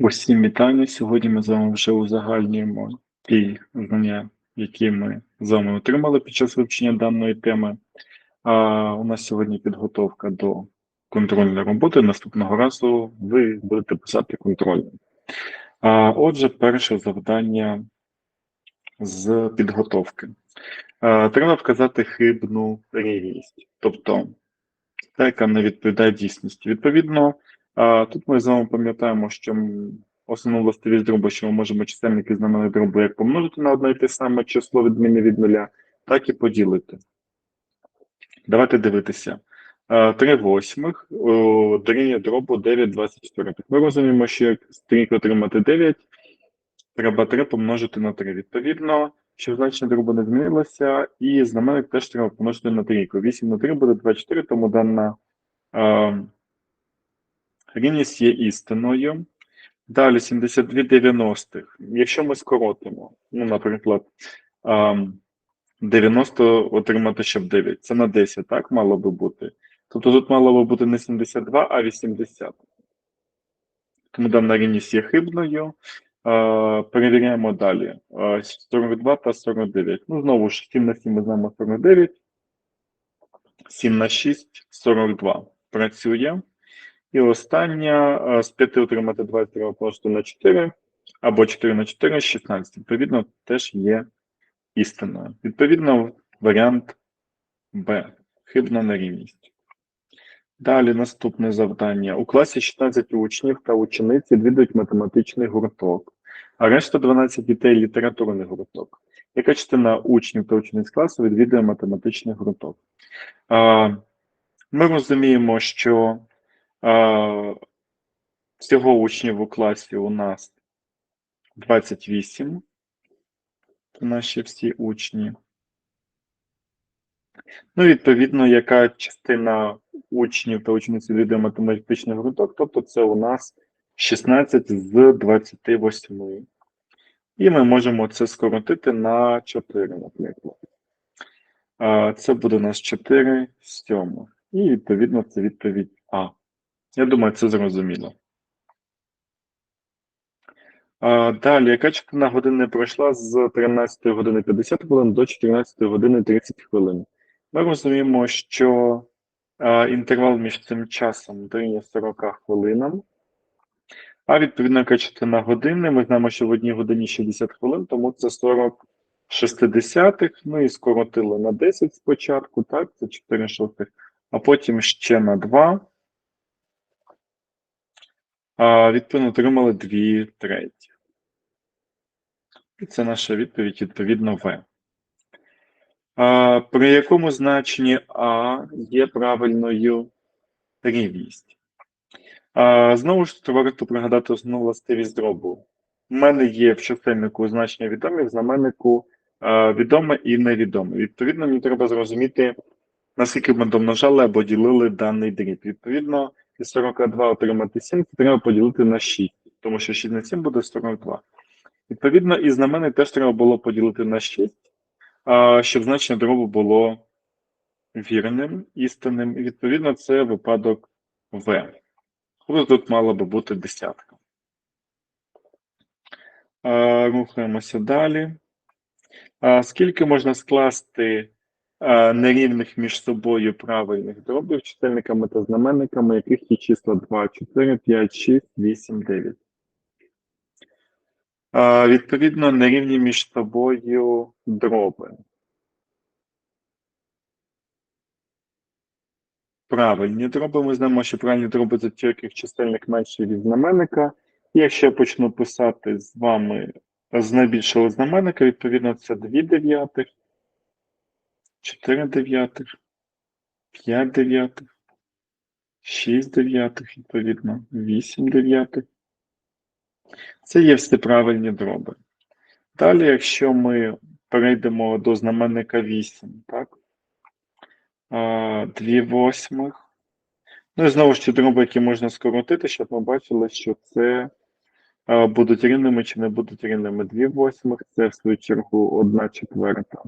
Усім вітання. Сьогодні ми з вами вже узагальнюємо ті знання, які ми з вами отримали під час вивчення даної теми. А у нас сьогодні підготовка до контрольної роботи. Наступного разу ви будете писати контрольну. А, отже, перше завдання з підготовки. А, треба вказати хибну рівність, тобто та, яка не відповідає дійсності. Відповідно, Тут ми з вами пам'ятаємо, що основну властивість дробу, що ми можемо чисельники знаменник дробу як помножити на одне і те саме число відмінне від нуля, так і поділити. Давайте дивитися. А, 3 восьмих дорівнює дробу 9 24. Ми розуміємо, що як стрійко отримати 9, треба 3 помножити на 3. Відповідно, щоб значення дробу не змінилося, і знаменник теж треба помножити на трійку. 8 на 3 буде 24, тому дана Рівність є істиною. Далі 72 дев'яностих. Якщо ми скоротимо, ну, наприклад, 90 отримати щоб 9. Це на 10, так мало би бути. Тобто тут мало би бути не 72, а 80. Тому дана рівність є хибною. Перевіряємо далі. А, 42 та 49. Ну, знову ж 7 на 7 ми знаємо 49. 7 на 6 42. Працює. І остання з 5 отримати 20 треба помножити на 4, або 4 на 4 16. Відповідно, теж є істинною. Відповідно, варіант Б. Хибна нерівність. Далі наступне завдання. У класі 16 учнів та учениці відвідують математичний гурток, а решта 12 дітей літературний гурток. Яка частина учнів та учениць класу відвідує математичний гурток? Ми розуміємо, що Всього учнів у класі у нас 28. Це наші всі учні. Ну, відповідно, яка частина учнів та учениць відвідує математичний гурток, тобто це у нас 16 з 28. І ми можемо це скоротити на 4, наприклад. Це буде у нас 4 сьомих. І, відповідно, це відповідь А. Я думаю, це зрозуміло. Далі, яка частина години пройшла з 13 години 50 хвилин до 14 години 30 хвилин? Ми розуміємо, що інтервал між цим часом дорівнює 40 хвилинам. А відповідно, яка частина години, ми знаємо, що в одній годині 60 хвилин, тому це 40 шестидесятих. Ну і скоротили на 10 спочатку, так, це 4 шостих, а потім ще на 2. А, відповідно, отримали 2 треті. І це наша відповідь, відповідно, В. А, при якому значенні А є правильною рівність? А, знову ж таки, варто пригадати основну властивість дробу. У мене є в чисельнику значення відомі, в знаменнику відоме і невідоме. Відповідно, мені треба зрозуміти, наскільки ми домножали або ділили даний дріб. Відповідно, із 42 отримати 7, це треба поділити на 6, тому що 6 на 7 буде 42. Відповідно, і знаменник теж треба було поділити на 6, щоб значення дробу було вірним, істинним. І відповідно, це випадок В. Тобто тут мала би бути десятка. Рухаємося далі. Скільки можна скласти нерівних між собою правильних дробів чисельниками та знаменниками, яких є числа 2, 4, 5, 6, 8, 9? А, Відповідно, нерівні між собою дроби. Правильні дроби. Ми знаємо, що правильні дроби це ті, яких чисельник менший від знаменника. Якщо я почну писати з вами з найбільшого знаменника, відповідно, це 2 дев'ятих, 4 дев'ятих, 5 дев'ятих, 6 дев'ятих, відповідно, 8 дев'ятих. Це є всі правильні дроби. Далі, якщо ми перейдемо до знаменника 8, так? 2 восьмих. Ну і знову ж ті дроби, які можна скоротити, щоб ми бачили, що це будуть рівними чи не будуть рівними. 2 восьмих це в свою чергу 1 четверта.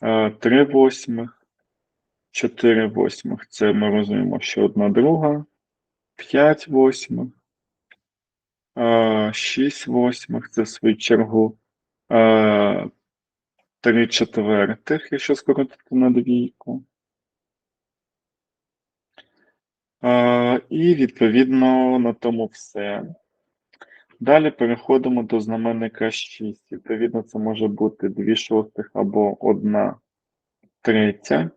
3 восьмих, 4 восьмих це ми розуміємо, що 1 друга, 5 восьмих, А, 6 восьмих це в свою чергу а, 3 четвертих, якщо скоротити на двійку. І відповідно на тому все. Далі переходимо до знаменника 6. Відповідно, це може бути 2 шостих або 1 третя.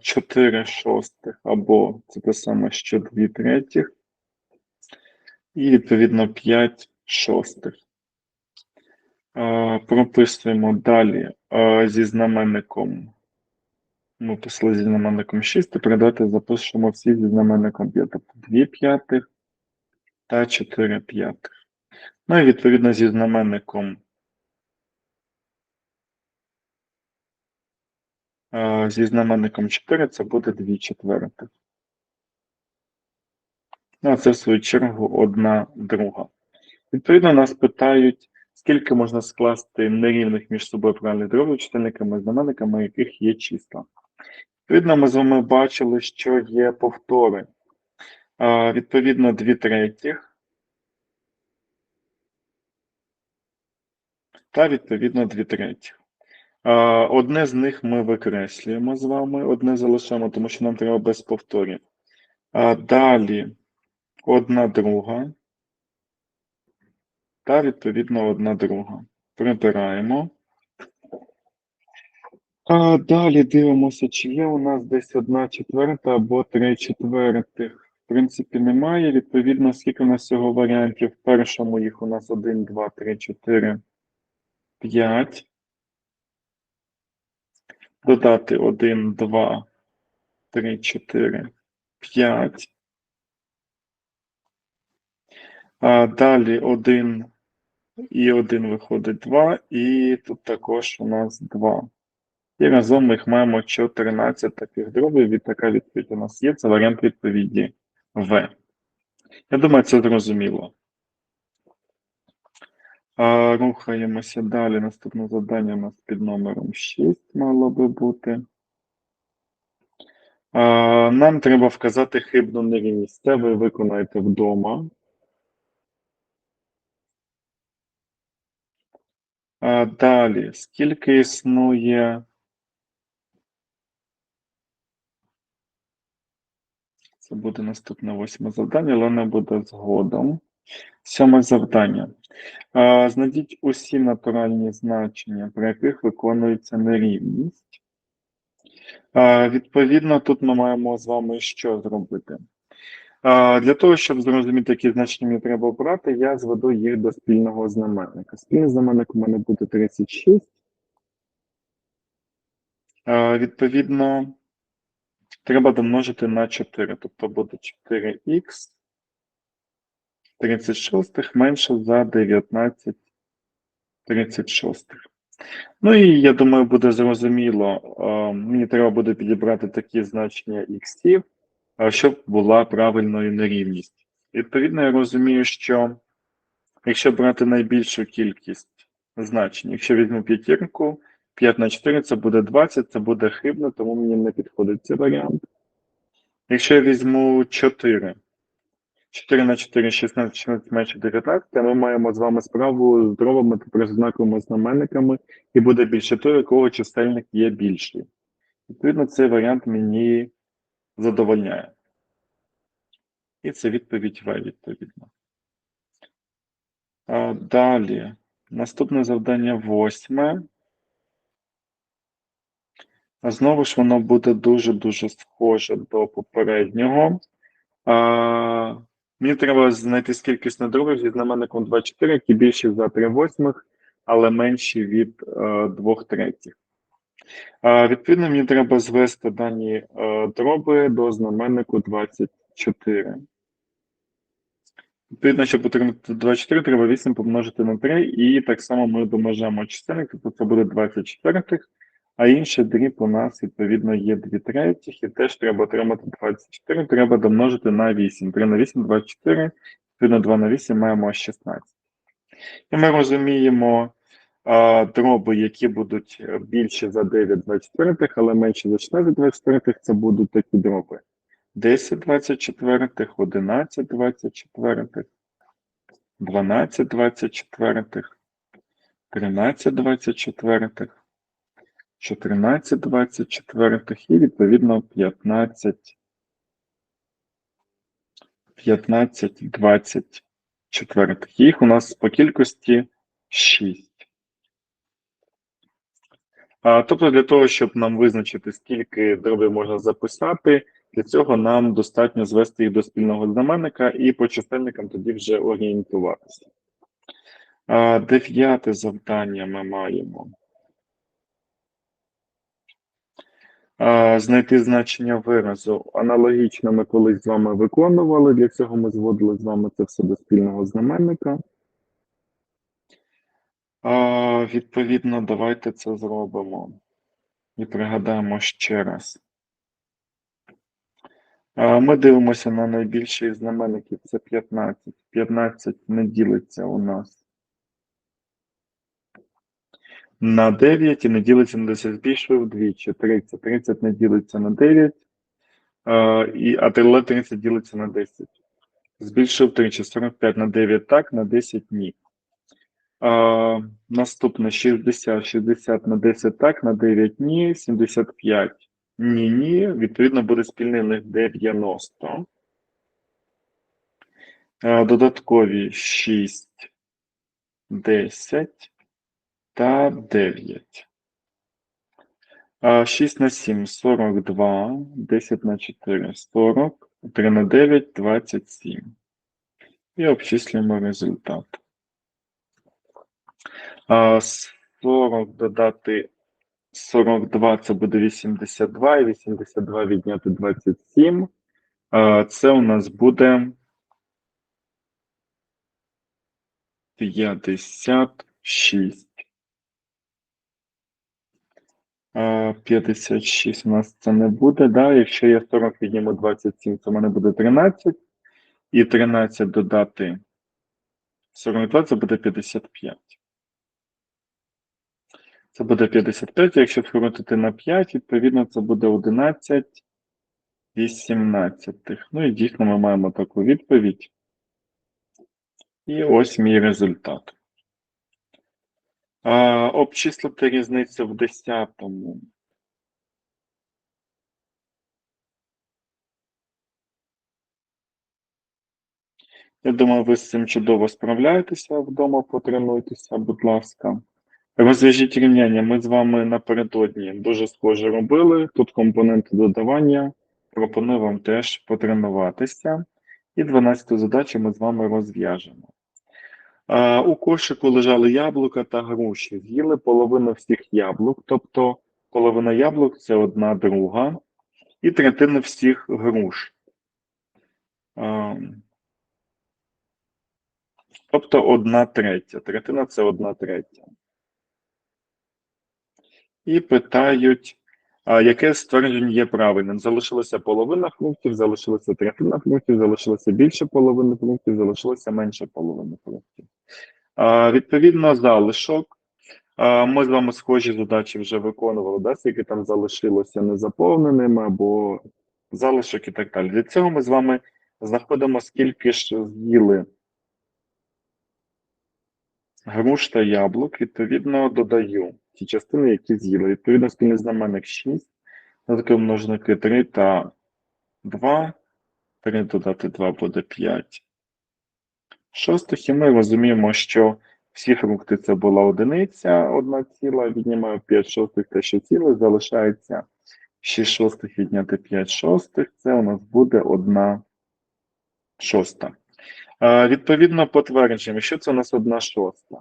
4 шостих або це те саме, що 2 третіх. І відповідно 5 шостих. Прописуємо далі зі знаменником. Ми писали зі знаменником 6, тепер давайте запишемо всі зі знаменником 5. Тобто 2 п'ятих та 4 п'ятих. Ну і відповідно зі знаменником зі знаменником 4 це буде 2 четвертих. Ну, а це в свою чергу одна друга. Відповідно, нас питають, скільки можна скласти нерівних між собою правильних дробів чисельниками, знаменниками, яких є числа. Відповідно, ми з вами бачили, що є повтори. Відповідно, 2 третіх. Та відповідно 2 третіх. Одне з них ми викреслюємо з вами, одне залишаємо, тому що нам треба без повторів. Далі одна друга. Та відповідно одна друга. Прибираємо. А далі дивимося, чи є у нас десь одна четверта або три четвертих. В принципі, немає. Відповідно, скільки у нас всього варіантів? В першому їх у нас 1, 2, 3, 4, 5. Додати 1, 2, 3, 4, 5. А далі 1 і 1 виходить 2, і тут також у нас 2. І разом ми їх маємо 14 таких дробів, і така відповідь у нас є. Це варіант відповіді В. Я думаю, це зрозуміло. А, Рухаємося далі. Наступне завдання у нас під номером 6 мало би бути. А, Нам треба вказати хибну нерівність. Це ви виконаєте вдома. Далі, скільки існує Це буде наступне восьме завдання, але не буде згодом. Сьоме завдання. Знайдіть усі натуральні значення, при яких виконується нерівність. Відповідно, тут ми маємо з вами що зробити? Для того, щоб зрозуміти, які значення мені треба обрати, я зведу їх до спільного знаменника. Спільний знаменник у мене буде 36. Відповідно, треба домножити на 4, тобто буде 4х 36 менше за 19 36. Ну і я думаю, буде зрозуміло, мені треба буде підібрати такі значення х, щоб була правильною нерівність. Відповідно, я розумію, що якщо брати найбільшу кількість значень, якщо візьму п'ятірку, 5 на 4 це буде 20, це буде хибно, тому мені не підходить цей варіант. Якщо я візьму 4, 4 на 4, 16, 16 менше 19, ми маємо з вами справу з дробами та знаковими знаменниками, і буде більше того, якого чисельник є більший. Відповідно, цей варіант мені задовольняє. І це відповідь В, відповідно. А, Далі. Наступне завдання восьме. Знову ж воно буде дуже-дуже схоже до попереднього. А, Мені треба знайти кількість надробів зі знаменником 24, які більші за 3 восьмих, але менші від е, 2 третіх. Відповідно, мені треба звести дані е, дроби до знаменнику 24. Відповідно, щоб отримати 24, треба 8 помножити на 3, і так само ми домножаємо чисельник, тобто це буде 24, а інший дріб у нас, відповідно, є 2 третіх, і теж треба отримати 24, треба домножити на 8. 3 на 8 – 24, відповідно 2 на 8 маємо 16. І ми розуміємо дроби, які будуть більші за 9 24, але менші за 16 24, це будуть такі дроби. 10 24, 11 24, 12 24, 13 24, 14 24 і відповідно 15 15 24. Їх у нас по кількості 6. Тобто для того, щоб нам визначити, скільки дробів можна записати, для цього нам достатньо звести їх до спільного знаменника і по чисельникам тоді вже орієнтуватися. Дев'яте завдання ми маємо. Знайти значення виразу. Аналогічно ми колись з вами виконували. Для цього ми зводили з вами це все до спільного знаменника. А, Відповідно, давайте це зробимо. І пригадаємо ще раз. А, Ми дивимося на найбільший із знаменників. Це 15. 15 не ділиться у нас на 9 і не ділиться на 10. Збільшую вдвічі. 30. 30 не ділиться на 9, а, і, а 30 ділиться на 10. Збільшив втричі. 45 на 9 так, на 10 ні. А, наступне 60, 60 на 10 так, на 9 ні, 75 ні, ні. Відповідно, буде спільний них 90. А, додаткові 6, 10 та 9. А, 6 на 7 42, 10 на 4 40, 3 на 9 27. І обчислюємо результат. А, 40 додати 42 це буде 82, і 82 відняти 27. Це у нас буде 56. А, 56 у нас це не буде, да? Якщо я 40 відніму 27, це в мене буде 13. І 13 додати 42, це буде 55. Це буде 55, якщо скоротити на 5, відповідно, це буде 11 18. Ну і дійсно ми маємо таку відповідь. І ось мій результат. А, обчислити різницю в десятому. Я думаю, ви з цим чудово справляєтеся вдома, потренуйтеся, будь ласка. Розв'яжіть рівняння. Ми з вами напередодні дуже схоже робили. Тут компоненти додавання. Пропоную вам теж потренуватися. І 12 задачу ми з вами розв'яжемо. У кошику лежали яблука та груші. З'їли половину всіх яблук, тобто половина яблук це одна друга, і третина всіх груш. Тобто одна третя. Третина це одна третя. І питають, яке ствердження є правильним? Залишилася половина фруктів, залишилася третина фруктів, залишилося більше половини фруктів, залишилося менше половини фруктів. А, Відповідно, залишок. Ми з вами схожі задачі вже виконували, да, скільки там залишилося незаповненими або залишок і так далі. Для цього ми з вами знаходимо, скільки ж з'їли груш та яблук, відповідно, додаю ті частини, які з'їли. Відповідно, спільний знаменник 6, додаткові множники 3 та 2. 3 додати 2 буде 5. Шостих, і ми розуміємо, що всі фрукти це була одиниця, одна ціла, віднімаю 5 шостих те, що ціле, залишається 6 шостих відняти 5 шостих, це у нас буде 1 шоста. Е, Відповідно, потверджуємо, що це у нас 1 шоста.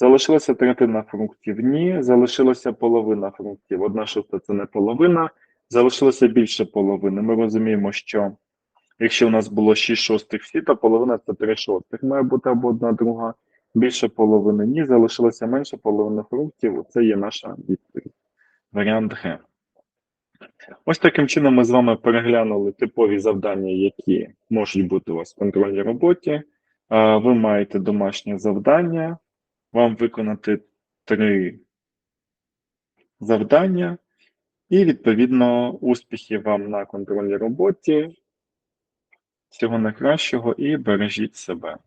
Залишилася третина фруктів? Ні. Залишилася половина фруктів. Одна шоста це не половина. Залишилося більше половини. Ми розуміємо, що якщо у нас було 6 шостих всі, то половина це 3 шостих. Має бути або одна друга. Більше половини ні. Залишилося менше половини фруктів. Це є наша відповідь. Варіант Г. Ось таким чином ми з вами переглянули типові завдання, які можуть бути у вас в контрольній роботі. Ви маєте домашнє завдання вам виконати три завдання, і, відповідно, успіхів вам на контрольній роботі. Всього найкращого і бережіть себе.